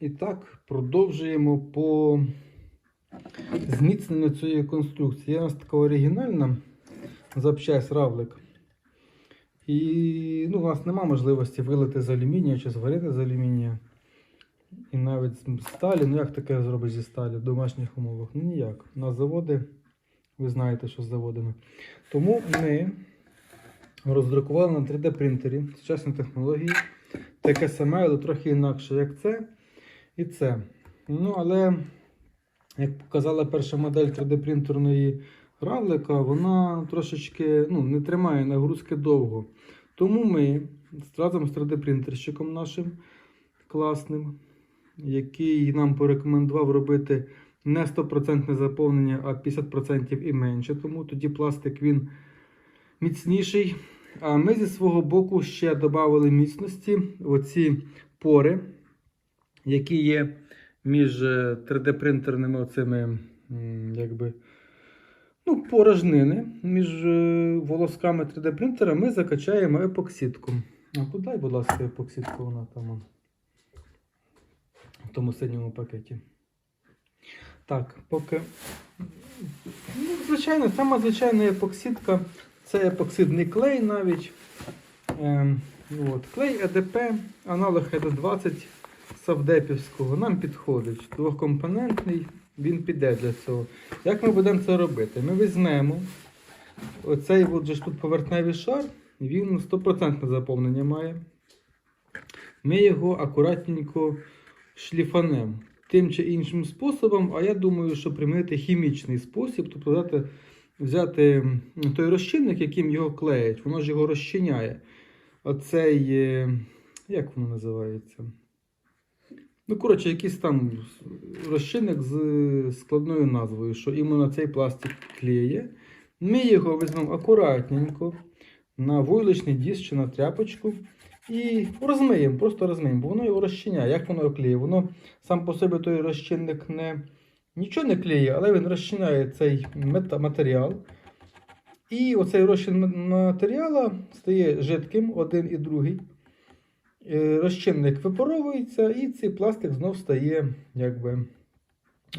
І так, продовжуємо по зміцненню цієї конструкції. Є у нас така оригінальна запчасть равлик. І ну, у нас немає можливості вилити з алюмінія чи зварити з алюмінія. І навіть з сталі. Ну як таке зробиш зі сталі в домашніх умовах? Ну ніяк. На заводи, ви знаєте, що з заводами. Тому ми роздрукували на 3D принтері сучасні технології. Таке саме, але трохи інакше, як це і це. Ну, але, як показала перша модель 3D принтерної равлика, вона трошечки ну, не тримає нагрузки довго. Тому ми разом з 3D принтерщиком нашим класним, який нам порекомендував робити не 100% заповнення, а 50% і менше. Тому тоді пластик він міцніший. А ми зі свого боку ще додали міцності оці пори, які є між 3D-принтерними оцими, якби, ну, порожнини між е, волосками 3D-принтера ми закачаємо епоксидку. А подай, будь ласка, епоксидку, вона там в тому синьому пакеті. Так, поки. Ну, звичайно, сама звичайна епоксидка. Це епоксидний клей навіть. Ем, от. Клей ЕДП, аналог ЕД20 Савдепівського нам підходить. Двохкомпонентний, він піде для цього. Як ми будемо це робити? Ми візьмемо оцей от же тут поверхневий шар, він 100% заповнення має. Ми його акуратненько шліфанемо тим чи іншим способом, а я думаю, що примінити хімічний спосіб, тобто взяти, взяти той розчинник, яким його клеять, воно ж його розчиняє. Оцей, е, як воно називається? Ну, коротше, якийсь там розчинник з складною назвою, що іменно цей пластик клеє. Ми його візьмемо акуратненько на войлочний диск чи на тряпочку і розмиємо, просто розмиємо, бо воно його розчиняє. Як воно клеє? Воно сам по собі той розчинник не, нічого не клеє, але він розчиняє цей матеріал. І оцей розчин матеріалу стає жидким, один і другий. Е, Розчинник випаровується, і цей пластик знов стає якби,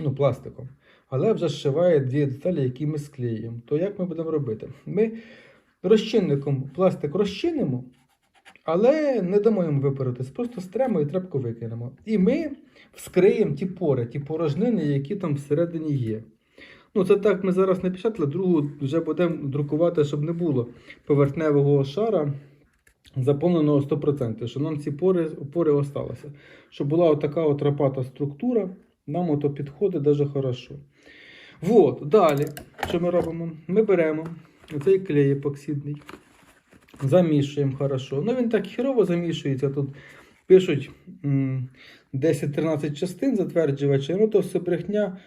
ну, пластиком. Але вже зшиває дві деталі, які ми склеїмо. То як ми будемо робити? Ми розчинником пластик розчинимо, але не дамо йому випаритись, просто стремо і тряпку викинемо. І ми вскриємо ті пори, ті порожнини, які там всередині є. Ну, це так ми зараз не печатали, другу вже будемо друкувати, щоб не було поверхневого шара заповненого 100%, щоб нам ці пори, пори осталися. Щоб була отака от рапата структура, нам ото підходить дуже хорошо. Вот, далі, що ми робимо? Ми беремо оцей клей епоксидний, замішуємо хорошо. Ну він так хірово замішується. Тут пишуть 10-13 частин затверджувача, ну то все брехня.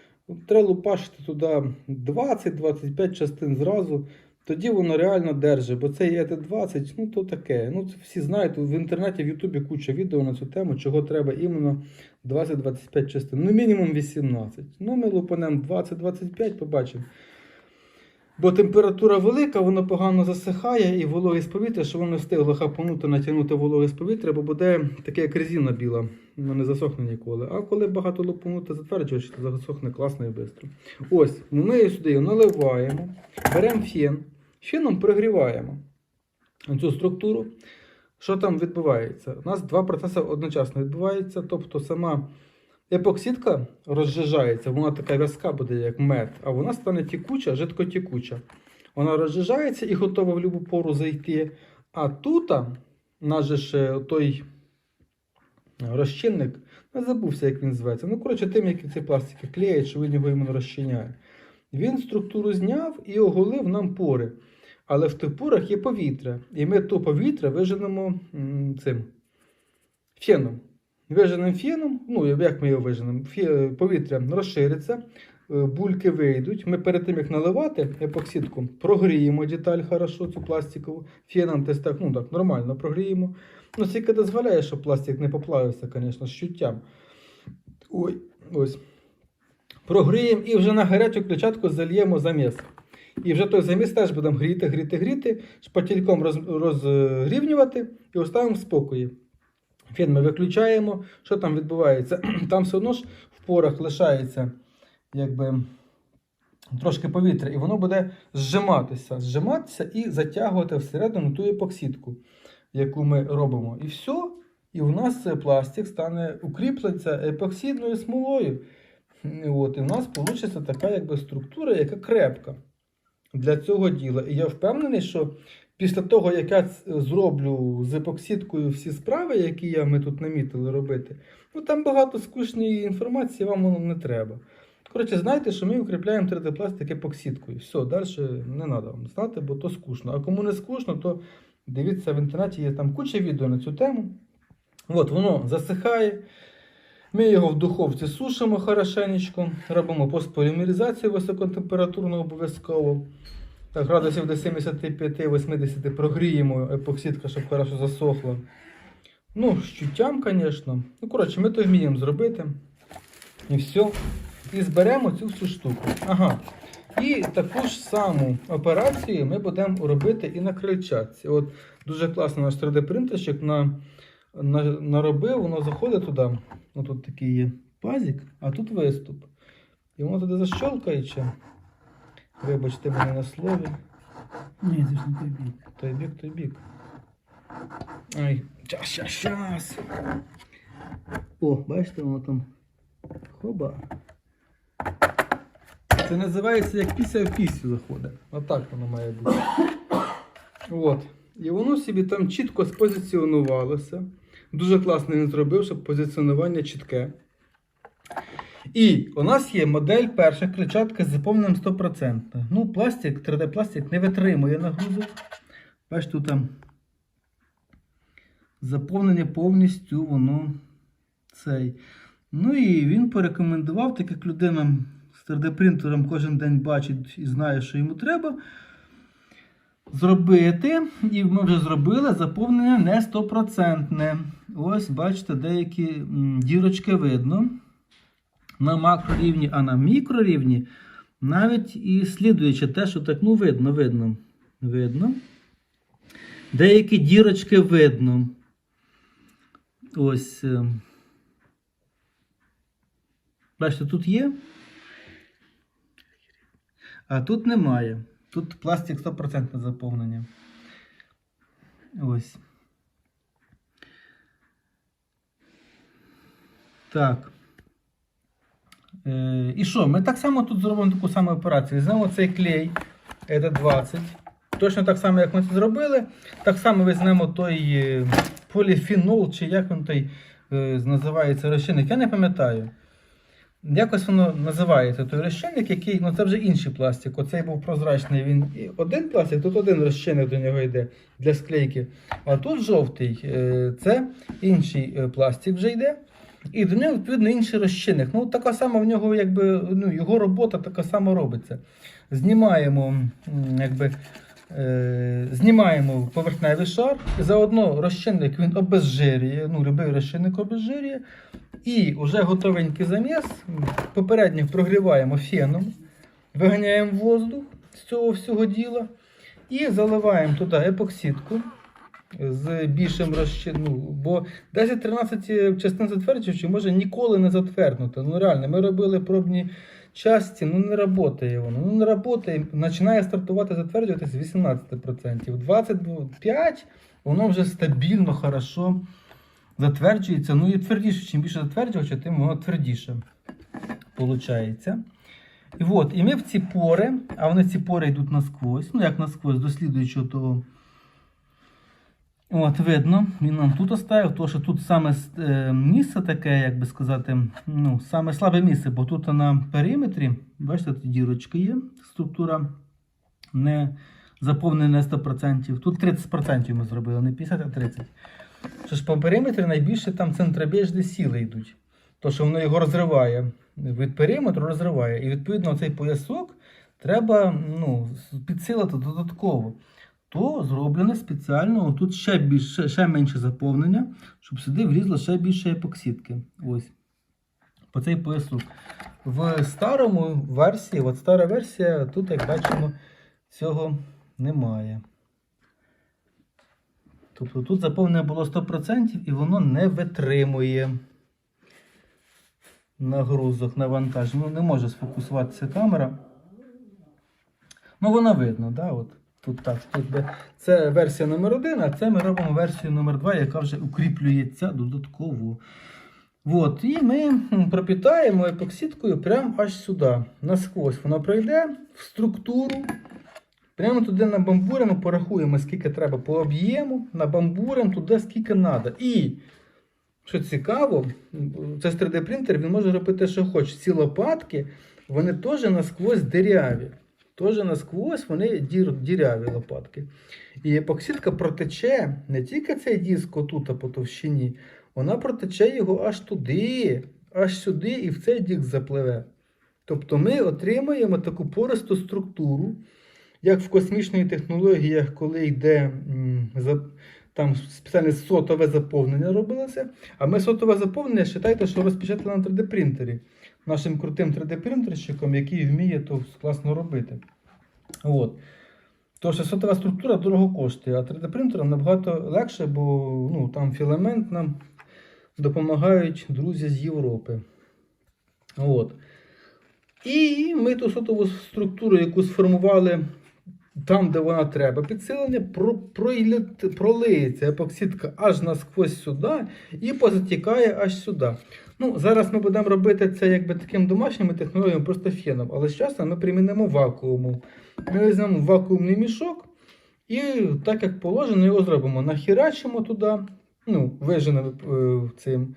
Треба лупашити туди 20-25 частин зразу. Тоді воно реально держить, бо цей ЕТ-20, ну то таке. Ну, це всі знають, в інтернеті, в Ютубі куча відео на цю тему, чого треба іменно 20-25 частин. Ну, мінімум 18. Ну, ми лупанемо 20-25, побачимо. Бо температура велика, воно погано засихає, і вологість повітря, що воно встигло хапанути, натягнути вологість повітря, бо буде таке, як резина біла, воно не засохне ніколи. А коли багато лупанути затверджувач, то засохне класно і швидко. Ось, ми сюди наливаємо, беремо фен, феном прогріваємо цю структуру. Що там відбувається? У нас два процеси одночасно відбуваються, тобто сама епоксидка розжижається, вона така в'язка буде, як мед, а вона стане тікуча, жидкотікуча. Вона розжижається і готова в будь-яку пору зайти. А тут наш же той розчинник, не забувся, як він зветься. Ну, коротше, тим, як ці пластики клеять, що він його іменно розчиняє. Він структуру зняв і оголив нам пори. Але в тих порах є повітря. І ми то повітря виженемо цим феном. Виженим феном, ну як ми його виженемо, Фе- повітря розшириться, е, бульки вийдуть. Ми перед тим, як наливати епоксидку, прогріємо деталь хорошо, цю пластикову. Феном десь так, ну так, нормально прогріємо. Ну, тільки дозволяє, щоб пластик не поплавився, звісно, з чуттям. Ой, ось. Прогріємо і вже на гарячу клетчатку зальємо заміс. І вже той заміс теж будемо гріти, гріти, гріти, шпательком роз, розрівнювати і оставимо в спокої. Фен ми виключаємо. Що там відбувається? Там все одно ж в порах лишається якби, трошки повітря, і воно буде зжиматися, зжиматися і затягувати всередину ту епоксидку, яку ми робимо. І все. І у нас пластик стане укріплиться епоксидною смолою. От, і в нас вийде така якби, структура, яка крепка для цього діла. І я впевнений, що після того, як я зроблю з епоксидкою всі справи, які я, ми тут намітили робити, ну там багато скучної інформації, вам воно не треба. Коротше, знайте, що ми укріпляємо 3D-пластик епоксидкою. Все, далі не треба вам знати, бо то скучно. А кому не скучно, то дивіться в інтернеті, є там куча відео на цю тему. От, воно засихає. Ми його в духовці сушимо хорошенечко, робимо постполімеризацію високотемпературну обов'язково. Градусів до 75-80 прогріємо епоксидка, щоб хорошо засохла. Ну, з чуттям, звісно. Ну, коротше, ми то вміємо зробити. І все. І зберемо цю всю штуку. Ага. І таку ж саму операцію ми будемо робити і на крильчатці. От дуже класно наш 3D-принтерщик на, на, наробив, воно заходить туди. Ну, тут такий є пазик, а тут виступ. І воно туди защолкається. Вибачте мене на слові. Ні, це ж не той бік. Той бік, той бік. Ай, щас, щас, щас. О, бачите, воно там. Хоба. Це називається як після в пісню заходить. Отак воно має бути. От. І воно собі там чітко спозиціонувалося. Дуже класно він зробив, щоб позиціонування чітке. І у нас є модель перша кричатка з заповненням 100%. Ну, пластик, 3D-пластик не витримує нагрузок. Бачите, там заповнення повністю воно цей. Ну і він порекомендував, так як людина з 3D-принтером кожен день бачить і знає, що йому треба. Зробити, і ми вже зробили заповнення не 100%. Ось, бачите, деякі дірочки видно на макрорівні, а на мікрорівні навіть і слідуючи те, що так, ну видно, видно. Видно. Деякі дірочки видно. Ось. е, Бачите, тут є. А тут немає. Тут пластик 100% заповнення. Ось. Так. Е, і що? Ми так само тут зробимо таку саму операцію. Візьмемо цей клей, це 20. Точно так само, як ми це зробили. Так само візьмемо той е, поліфенол, чи як він той е, називається розчинник, я не пам'ятаю. Якось воно називається той розчинник, який, ну це вже інший пластик. Оцей був прозрачний. Він один пластик, тут один розчинник до нього йде для склейки. А тут жовтий, це інший пластик вже йде. І до нього, відповідно, інший розчинник. Ну, така сама в нього, якби, ну, його робота така сама робиться. Знімаємо, якби, е, знімаємо поверхневий шар, заодно розчинник він обезжирює, ну, любий розчинник обезжирює. І вже готовенький заміс попередньо прогріваємо феном, виганяємо воздух з цього всього діла і заливаємо туди епоксидку з більшим розчином. Бо 10-13 частин затверджувачів може ніколи не затверднути. Ну реально, ми робили пробні часті, ну не працює воно. Ну не працює, починає стартувати затверджуватись з 18%. 25 воно вже стабільно, хорошо затверджується. Ну і твердіше, чим більше затверджувача, тим воно твердіше. Получається. І от, і ми в ці пори, а вони ці пори йдуть насквозь, ну як насквозь, до слідуючого того. От, видно, він нам тут оставив, тому що тут саме е, місце таке, як би сказати, ну, саме слабе місце, бо тут на периметрі, бачите, тут дірочка є, структура не заповнена на 100%. Тут 30% ми зробили, не 50, а 30. Що ж по периметрі найбільше там центробіжні сіли йдуть. То, що воно його розриває. Від периметру розриває. І відповідно цей поясок треба ну, підсилити додатково. То зроблено спеціально тут ще більше, ще менше заповнення, щоб сюди влізло ще більше епоксидки. Ось. По цей поясок. В старому версії, от стара версія, тут, як бачимо, цього немає. Тобто тут заповнення було 100% і воно не витримує нагрузок, навантажень. Ну, не може сфокусуватися камера. Ну, вона видно, да? От, тут так. Тут би. Це версія номер один, а це ми робимо версію номер 2 яка вже укріплюється додатково. От, і ми пропітаємо епоксидкою прямо аж сюди. Насквозь вона пройде в структуру. Прямо туди набамбуримо, порахуємо, скільки треба по об'єму, набамбуримо туди, скільки треба. І, що цікаво, це 3D принтер, він може робити, що хоче. Ці лопатки, вони теж насквозь диряві. Теж насквозь вони дір, діряві лопатки. І епоксидка протече не тільки цей диск отут по товщині, вона протече його аж туди, аж сюди і в цей диск запливе. Тобто ми отримаємо таку пористу структуру, як в космічних технологіях, коли йде там спеціальне сотове заповнення робилося. А ми сотове заповнення вважайте, що розпечатали на 3D принтері нашим крутим 3D принтерщиком, який вміє то класно робити. От. Тож сотова структура дорого коштує, а 3D принтером набагато легше, бо ну, там філамент нам допомагають друзі з Європи. От. І ми ту сотову структуру, яку сформували там, де вона треба, підсилення, про, пролиється епоксидка аж насквозь сюди і позатікає аж сюди. Ну, зараз ми будемо робити це якби таким домашніми технологіями, просто феном, але з часом ми примінимо вакууму. Ми візьмемо вакуумний мішок і так як положено, його зробимо. Нахірачимо туди, ну, виженемо цим.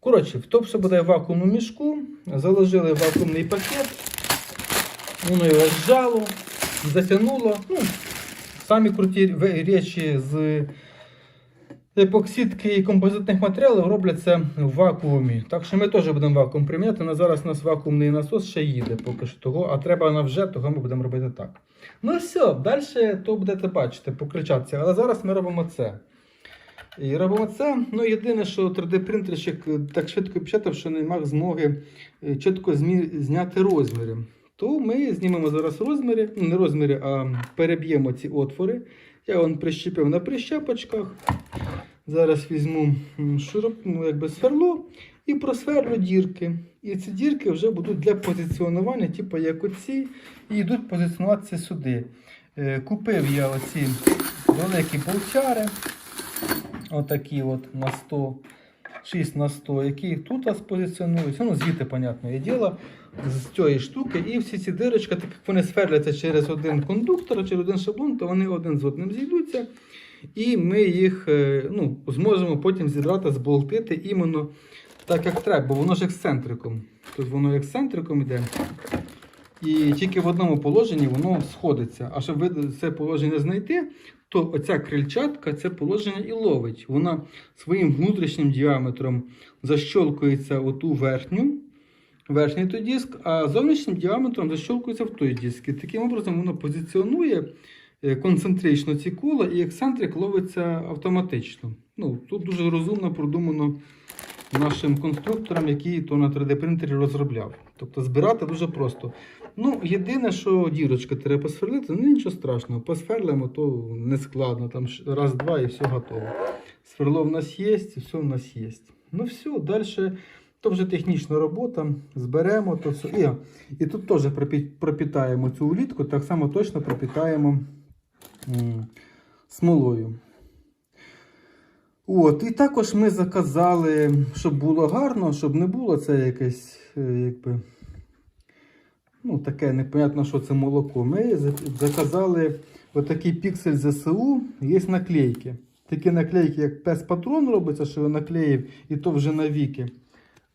Коротше, в то все буде в вакуумному мішку, заложили вакуумний пакет, воно його зжало, затягнуло. Ну, самі круті речі з епоксидки і композитних матеріалів робляться в вакуумі. Так що ми теж будемо вакуум приміняти. На зараз у нас вакуумний насос ще їде поки що того, а треба на вже, того ми будемо робити так. Ну все, далі то будете бачити, покричатися. Але зараз ми робимо це. І робимо це. Ну, єдине, що 3D-принтерщик е, так швидко печатав, що не мав змоги е, чітко зняти розміри. То ми знімемо зараз розміри, ну не розміри, а переб'ємо ці отвори. Я вон прищепив на прищепочках. Зараз візьму м, ну, якби сверло і просверлю дірки. І ці дірки вже будуть для позиціонування, типу як оці, і йдуть позиціонуватися сюди. Е, Купив я оці великі болчари. Отакі от на 100, 6 на 100, які тут спозиціонуються. Ну, звідти, понятне діло, з цієї штуки. І всі ці дирочки, так як вони сверляться через один кондуктор, через один шаблон, то вони один з одним зійдуться. І ми їх е, ну, зможемо потім зібрати, зболтити іменно так, як треба, бо воно ж ексцентриком. Тут воно ексцентриком йде. І тільки в одному положенні воно сходиться. А щоб ви це положення знайти, то оця крильчатка це положення і ловить. Вона своїм внутрішнім діаметром защолкується в ту верхню, верхній той диск, а зовнішнім діаметром защолкується в той диск. Таким образом воно позиціонує е, концентрично ці кола, і ексцентрик ловиться автоматично. Ну, тут дуже розумно продумано нашим конструктором, який то на 3D принтері розробляв. Тобто збирати дуже просто. Ну, єдине, що дірочка треба посверлити, ну нічого страшного. Посверлимо, то не складно. Там раз, два і все готово. Сверло в нас є, все в нас є. Ну все, далі то вже технічна робота. Зберемо то все. І, і тут теж пропітаємо цю улітку, так само точно пропітаємо смолою. От, і також ми заказали, щоб було гарно, щоб не було це якесь, е, якби, ну, таке непонятно, що це молоко. Ми заказали отакий піксель ЗСУ, є наклейки. Такі наклейки, як пес патрон робиться, що я наклеїв, і то вже навіки.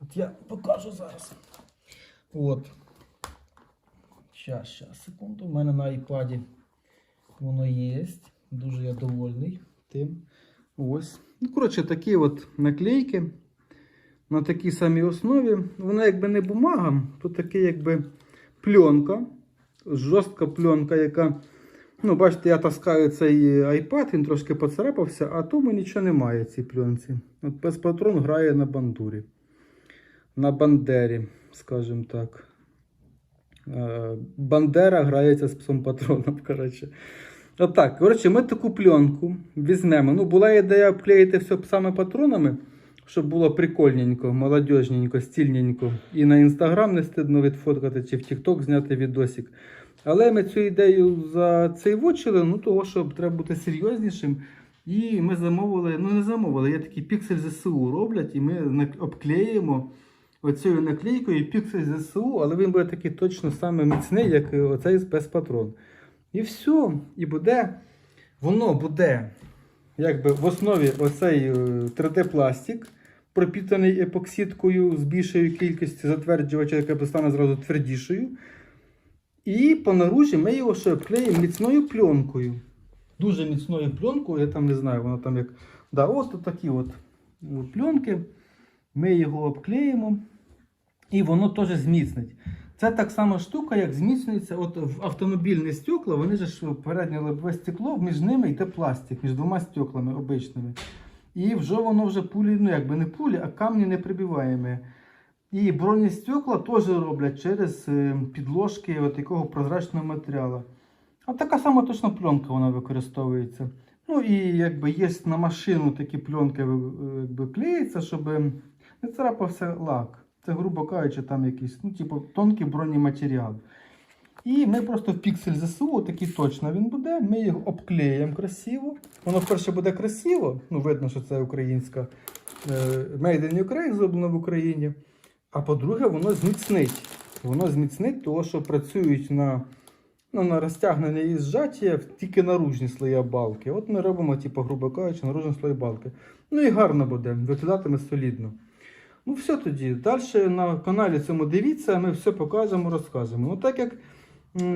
От я покажу зараз. От. Щас, щас, секунду. У мене на iPad воно є. Дуже я довольний тим. Ось. Ну, коротше, такі от наклейки на такій самій основі. Вона якби не бумага, то таке якби пленка, жорстка пленка, яка. Ну, бачите, я таскаю цей iPad, він трошки поцарапався, а тому нічого немає цій пленці. От пес-патрон грає на бандурі. На бандері, скажімо так. Е, Бандера грається з псом патроном, коротше. Отак, коротше, ми таку пленку візьмемо. Ну, була ідея обклеїти все саме патронами, щоб було прикольненько, молодіжненько, стільненько. І на інстаграм не стидно відфоткати, чи в Тікток зняти відосик. Але ми цю ідею зацейвочили, ну того, що треба бути серйознішим. І ми замовили, ну не замовили, є такий піксель ЗСУ роблять, і ми обклеїмо оцією наклейкою піксель ЗСУ, але він буде такий точно саме міцний, як оцей спецпатрон. І все, і буде, воно буде якби в основі оцей е, 3D-пластик, пропітаний епоксидкою з більшою кількістю затверджувача, яка стане зразу твердішою. І по наружі ми його ще обклеїмо міцною пленкою. Дуже міцною пленкою, я там не знаю, воно там як. Да, от такі от е, пленки. Ми його обклеїмо, і воно теж зміцнить. Це так само штука, як зміцнюється от в автомобільне стекла, вони ж переднє лобове стекло, між ними йде пластик, між двома стеклами обичними. І вже воно вже пулі, ну якби не пулі, а камні не прибиваємо. І бронестекла теж роблять через е, підложки от такого прозрачного матеріалу. А така сама точно пленка вона використовується. Ну і якби є на машину такі пленки е, якби, клеїться, щоб не царапався лак. Це, грубо кажучи, там якийсь, ну, типу, тонкий бронематеріал. І ми просто в піксель ЗСУ, такий точно він буде. Ми його обклеїмо красиво. Воно вперше буде красиво. Ну, видно, що це українська е, Made in Ukraine, зроблено в Україні. А по-друге, воно зміцнить. Воно зміцнить, тому що працюють на, ну, на розтягнення і зжаття тільки наружні слої балки. От ми робимо, типу, грубо кажучи, наружні слої балки. Ну і гарно буде, виглядатиме солідно. Ну, все тоді. Далі на каналі цьому дивіться, ми все покажемо, розкажемо. Ну, так як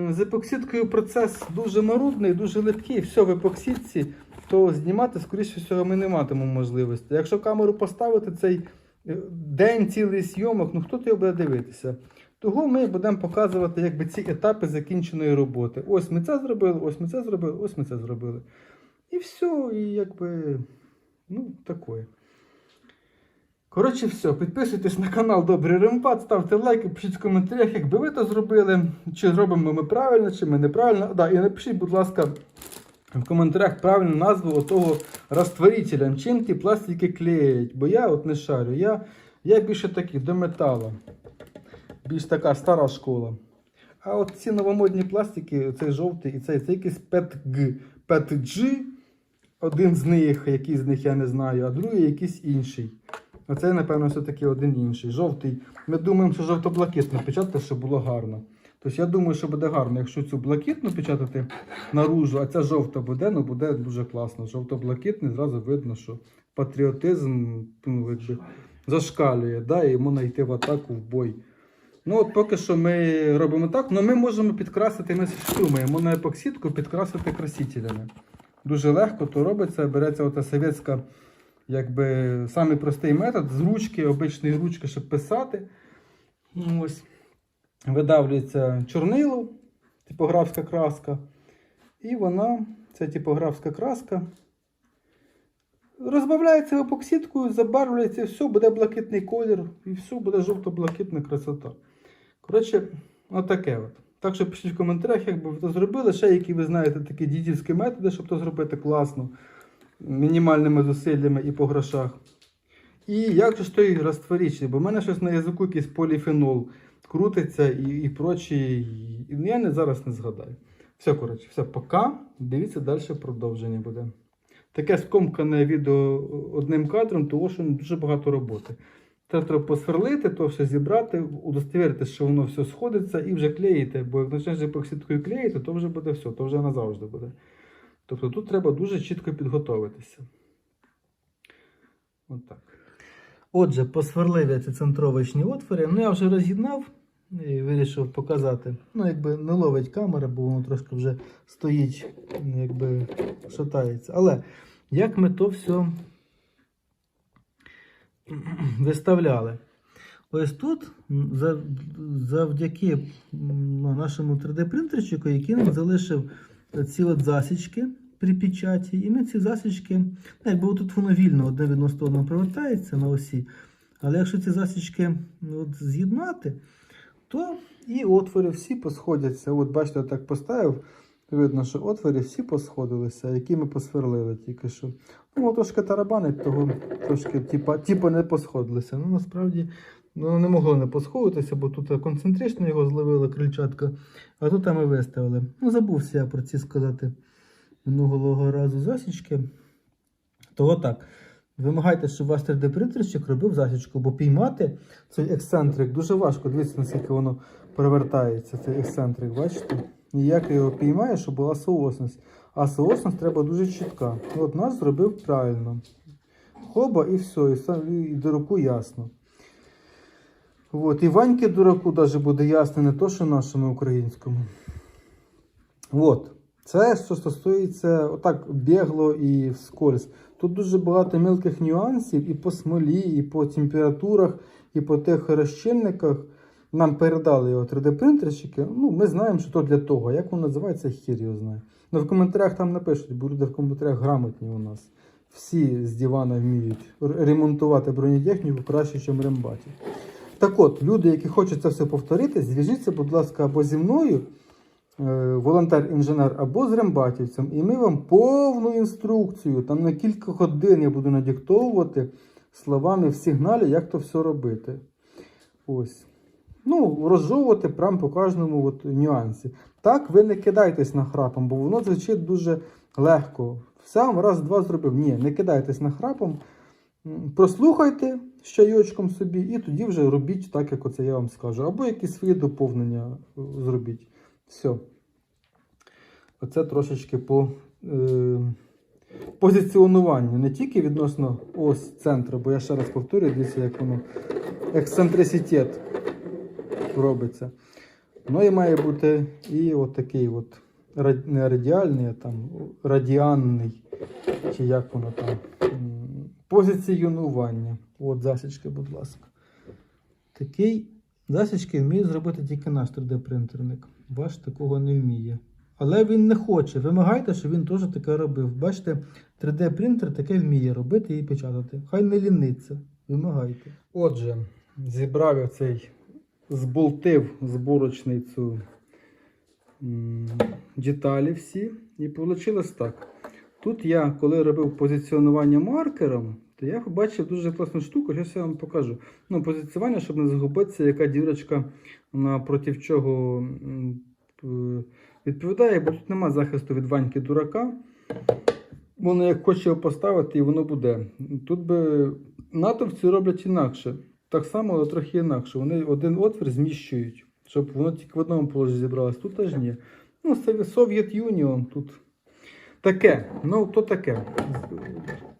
з епоксидкою процес дуже марудний, дуже липкий, все в епоксидці, то знімати, скоріше всього, ми не матимемо можливості. Якщо камеру поставити цей е, день цілий зйомок, ну хто то буде дивитися? Того ми будемо показувати якби, ці етапи закінченої роботи. Ось ми це зробили, ось ми це зробили, ось ми це зробили. І все, і якби, ну, таке. Коротше, все, підписуйтесь на канал Добрий Ремпад, ставте лайки, пишіть в коментарях, якби ви то зробили, чи зробимо ми правильно, чи ми неправильно. Да, і напишіть, будь ласка, в коментарях правильну назву того розтворителя, ті пластики клеять. Бо я от не шарю. Я, я більше такий до металу. Більш така стара школа. А от ці новомодні пластики, цей жовтий і цей, це якийсь PETG. PETG, один з них, який з них я не знаю, а другий якийсь інший. Оце, напевно, все-таки один інший. Жовтий. Ми думаємо, що жовто-блакитно печатати, щоб було гарно. Тобто я думаю, що буде гарно, якщо цю блакитну печатати наружу, а ця жовта буде, ну буде дуже класно. Жовто-блакитний, зразу видно, що патріотизм ну, якби, зашкалює, да, і можна йти в атаку, в бой. Ну, от поки що ми робимо так, але ми можемо підкрасити, ми думаємо на епоксидку підкрасити красителями. Дуже легко то робиться, береться ота совєтська, якби самий простий метод з ручки, обичної ручки, щоб писати. Ну, Ось. Видавлюється чорнило, типографська краска. І вона, ця типографська краска, розбавляється епоксидкою, забарвлюється, і все, буде блакитний колір, і все, буде жовто-блакитна красота. Коротше, отаке от. Так що пишіть в коментарях, як би ви то зробили. Ще які ви знаєте такі дідівські методи, щоб то зробити класно, мінімальними зусиллями і по грошах. І як же ж той розтворічний, бо в мене щось на язику якийсь поліфенол крутиться і, і прочі. І я не, зараз не згадаю. Все, коротше, все, пока. Дивіться, далі продовження буде. Таке скомкане відео одним кадром, тому що дуже багато роботи. Треба посверлити, то все зібрати, удостовірити, що воно все сходиться і вже клеїти. Бо як почнеш епоксидкою клеїти, то вже буде все, то вже назавжди буде. Тобто тут треба дуже чітко підготуватися. Отак. Отже, посверлив ці центровочні отвори. Ну я вже роз'єднав і вирішив показати. Ну, якби не ловить камера, бо воно трошки вже стоїть, якби шатається. Але як ми то все виставляли? Ось тут, завдяки нашому 3D-принтерчику, який нам залишив ці от засічки при печаті. І ми ці засічки, ну, якби тут воно вільно одне відносно одного привертається на осі. Але якщо ці засічки ну, от, з'єднати, то і отвори всі посходяться. От бачите, так поставив Видно, що отвори всі посходилися, які ми посверлили тільки що. Ну, трошки тарабанить, того трошки типа, типа не посходилися. Ну, насправді ну, не могло не посходитися, бо тут концентрично його зловили крильчатка, а тут ми виставили. Ну, забувся я про ці сказати минулого разу засічки. Того так. Вимагайте, щоб ваш 3D-принтерщик робив засічку, бо піймати цей ексцентрик дуже важко. Дивіться, наскільки воно перевертається, цей ексцентрик, бачите? Ніяк його піймає, щоб була соосність. А соосність треба дуже чітка. От нас зробив правильно. Хоба і все, і, і дураку ясно. От, і Ваньки дураку даже буде ясно, не то, що нашому українському. От. Це що стосується отак бігло і вскользь. Тут дуже багато мілких нюансів і по смолі, і по температурах, і по тих розчинниках. Нам передали його 3D-принтерщики. Ну, ми знаємо, що то для того. Як воно називається, хір його знає. Ну, в коментарях там напишуть, бо люди в коментарях грамотні у нас. Всі з дивана вміють ремонтувати бронетехніку краще, ніж рембаті. Так от, люди, які хочуть це все повторити, зв'яжіться, будь ласка, або зі мною, е, волонтер-інженер, або з рембатівцем, і ми вам повну інструкцію, там на кілька годин я буду надиктовувати словами в сигналі, як то все робити. Ось. Ну, розжовувати прям по кожному от нюансі. Так, ви не кидайтесь на храпом, бо воно звучить дуже легко. Сам раз-два зробив. Ні, не кидайтесь на храпом. Прослухайте з чайочком собі, і тоді вже робіть так, як оце я вам скажу. Або якісь свої доповнення е, зробіть. Все. Оце трошечки по е, позиціонуванню. Не тільки відносно ось центру, бо я ще раз повторюю, дивіться, як воно ексцентриситет робиться. Ну і має бути і от такий от не радіальний, а там радіанний, чи як воно там. Позиціонування. От засічки, будь ласка. Такий засічки вміє зробити тільки наш 3D-принтерник. Ваш такого не вміє. Але він не хоче. Вимагайте, щоб він теж таке робив. Бачите, 3D-принтер таке вміє робити і печатати. Хай не ліниться. Вимагайте. Отже, зібрав я цей, зболтив зборочний цю деталі всі. І вийшло так. Тут я, коли робив позиціонування маркером, то я побачив дуже класну штуку, зараз я вам покажу. Ну, позиціонування, щоб не загубитися, яка дірочка напроти чого відповідає, бо тут нема захисту від ваньки дурака. Воно як хоче його поставити, і воно буде. Тут би натовці роблять інакше. Так само, але трохи інакше. Вони один отвір зміщують, щоб воно тільки в одному положенні зібралось. Тут теж ні. Ну, Совєт Юніон тут. Таке, ну то таке.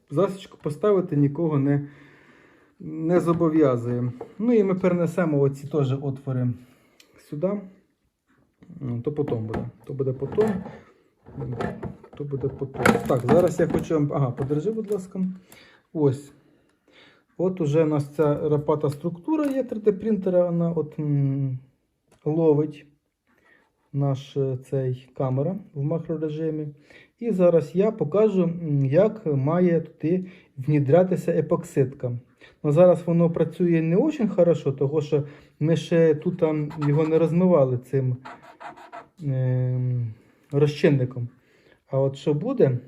Засічку поставити нікого не, не зобов'язує. Ну і ми перенесемо оці теж отвори сюди. Ну, То потім буде. То буде потім. То буде потім. Так, зараз я хочу вам. Ага, подержи, будь ласка. Ось. От уже у нас ця рапата структура є 3D-принтера, вона от ловить наш е, цей камера в макрорежимі. І зараз я покажу, як має туди внідрятися епоксидка. Ну, зараз воно працює не дуже хорошо, тому що ми ще тут його не розмивали цим ем, розчинником. А от що буде,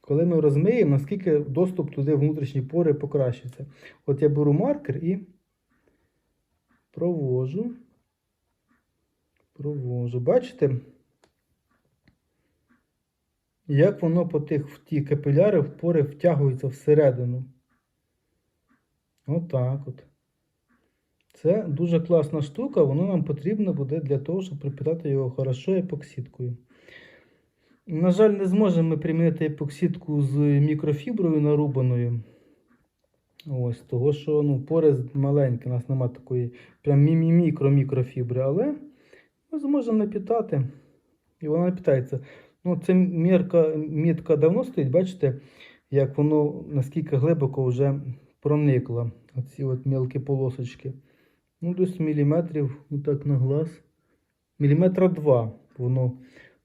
коли ми розмиємо, наскільки доступ туди внутрішні пори покращиться. От я беру маркер і провожу. Провожу. Бачите? Як воно по тих в ті капіляри в пори втягується всередину. Отак от. Це дуже класна штука, воно нам потрібно буде для того, щоб припитати його хорошо епоксидкою. На жаль, не зможемо ми примінити епоксидку з мікрофіброю нарубаною. Ось, того, що ну, пори маленькі, у нас немає такої прям мікро-мікрофібри, але ми зможемо напітати. І вона напітається. Ну, це мірка, мітка давно стоїть, бачите, як воно наскільки глибоко вже проникло. Оці от мілкі полосочки. Ну, десь міліметрів, отак на глаз. Міліметра два воно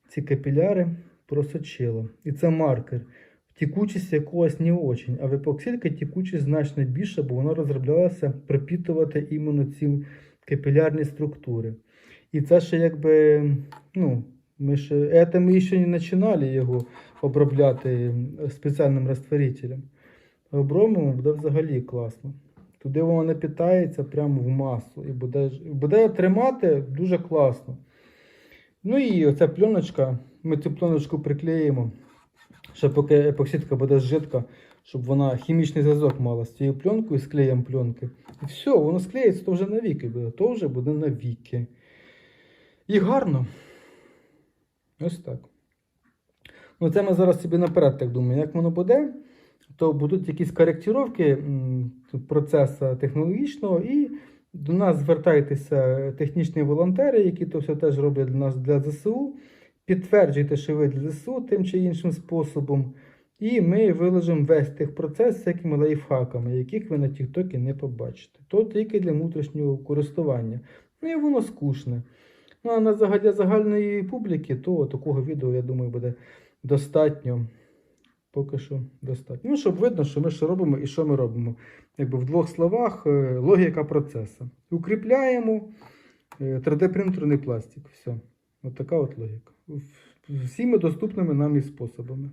ці капіляри просочило. І це маркер. Тікучість якогось не очень. А в епоксидки тікучість значно більша, бо вона розроблялася пропітувати іменно ці капілярні структури. І це ще якби, ну, Ми ще, это ми ще не починали його обробляти спеціальним розтворителем. Обробимо буде взагалі класно. Туди воно не питається прямо в масу і буде, буде тримати дуже класно. Ну і оця пленочка, ми цю пленочку приклеїмо, ще поки епоксидка буде жидка, щоб вона хімічний зв'язок мала з цією пленкою, з клеєм пленки. І все, воно склеїться, то вже навіки буде, то вже буде навіки. І гарно. Ось так. Ну, це ми зараз собі наперед так думаємо, як воно буде, то будуть якісь коректировки процесу технологічного, і до нас звертайтеся технічні волонтери, які то все теж роблять для нас для ЗСУ. Підтверджуйте, що ви для ЗСУ тим чи іншим способом. І ми виложимо весь техпроцес з всякими лайфхаками, яких ви на Тіктокі не побачите. То тільки для внутрішнього користування. Ну і воно скучне. Ну а на для загальної публіки, то такого відео, я думаю, буде достатньо. Поки що достатньо. Ну, щоб видно, що ми що робимо і що ми робимо. Якби в двох словах е, логіка процесу. Укріпляємо е, 3D-принтерний пластик. Все. От така от логіка. Всіми доступними нам і способами.